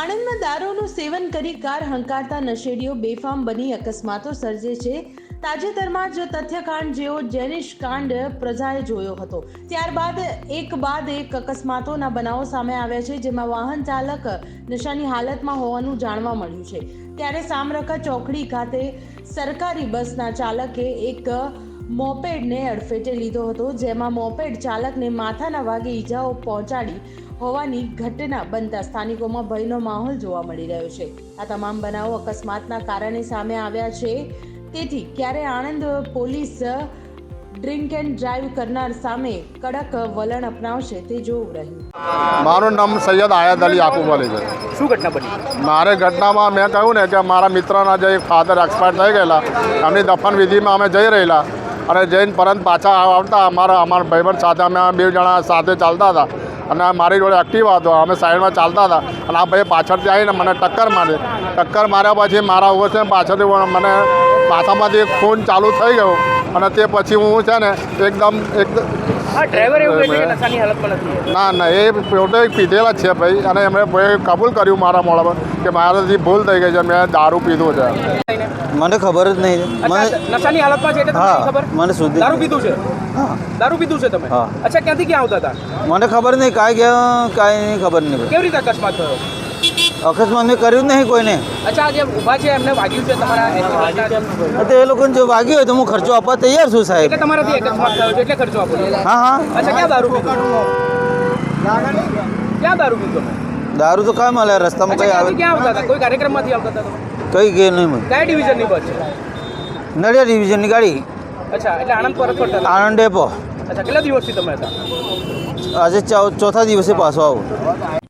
આણંદમાં દારૂનું સેવન કરી કાર હંકારતા નશેડીઓ બેફામ બની અકસ્માતો સર્જે છે. તાજેતરમાં જ તથ્યકાંડ જેવો જેનિશ કાંડ પ્રજાએ જોયો હતો. ત્યારબાદ એક બાદ એક અકસ્માતોના બનાવો સામે આવ્યા છે, જેમાં વાહન ચાલક નશાની હાલતમાં હોવાનું જાણવા મળ્યું છે. ત્યારે સામરકા ચોકડી ખાતે સરકારી બસના ચાલકે એક મોપેડને અડફેટે લીધો હતો જેમાં મોપેડ ચાલકને માથાના ભાગે ઈજાઓ પહોંચાડી હોવાની ઘટના બનતા સ્થાનિકોમાં ભયનો માહોલ જોવા મળી રહ્યો છે. આ તમામ બનાવો અકસ્માતના કારણે સામે આવ્યા છે. તેથી ક્યારે Anand police drink and drive કરનાર સામે કડક વલણ અપનાવશે તે જોવું રહ્યું. મારું નામ સૈયદ આયાદ અલી આકુબ અલી છે. શું ઘટના બની? મારે ઘટનામાં મેં કહ્યું ને કે મારા મિત્રના જે ફાધર એક્સપાયર થઈ ગયેલા એમની દફન વિધિમાં અમે જઈ રહેલા. અને જઈને પરત પાછા આવતા અમારા અમારા ભાઈબંધ સાથે અમે બે જણા સાથે ચાલતા હતા. અને મારી જોડે એક્ટિવા હતો. અમે સાઈડમાં ચાલતા હતા. અને આ ભાઈ પાછળથી આવીને મને ટક્કર મારી. ટક્કર માર્યા પછી મારા ઓછે પાછળથી મને માથામાંથી ખૂન ચાલુ થઈ ગયો. અને તે પછી હું છે ને એકદમ એકદમ હા ડ્રાઈવર એવું કહે છે કે નશાની હાલતમાં નથી ના ના એ પોતે પીધેલા જ છે ભાઈ. અને એમણે કબૂલ કર્યું મારા મોડા પર કે મારાથી ભૂલ થઈ ગઈ છે. મેં દારૂ પીધું છે. મને ખબર જ નહીં. મને નશાની હાલતમાં છે એટલે તમને ખબર? મને સુધી દારૂ પીધું છે? હા. દારૂ પીધું છે તમે? હા. અચ્છા ક્યાંથી ક્યાં આવતા હતા? મને ખબર નહીં કાંઈ ગયા કાંઈ નહીં ખબર નહીં. કેવી રીતે અકસ્માત થયો? અકસ્માત મેં કર્યું જ નહીં કોઈને. અચ્છા જે ઊભા છે એમને વાગ્યું છે તમારા તો એ લોકોને જો વાગ્યું હોય તો હું ખર્ચો આપવા તૈયાર છું સાહેબ. એટલે તમારાથી અકસ્માત થયો છે એટલે ખર્ચો આપો હા હા. અચ્છા ક્યાં દારૂ પીધું? ક્યાં દારૂ પીધો? દારૂ તો કાંઈ મળે રસ્તામાં કઈ આવે? ક્યાં આવતા હતા? કોઈ કાર્યક્રમમાંથી આવતા હતા? કંઈ કે નહીં કઈ ડિવિઝનની બસ છે? નડિયાદ ડિવિઝનની ગાડી. અચ્છા એટલે આણંદ પર આણંદ ડેપો અચ્છા કેટલા દિવસથી તમે હતા? આજે ચોથા દિવસે પાછો આવું.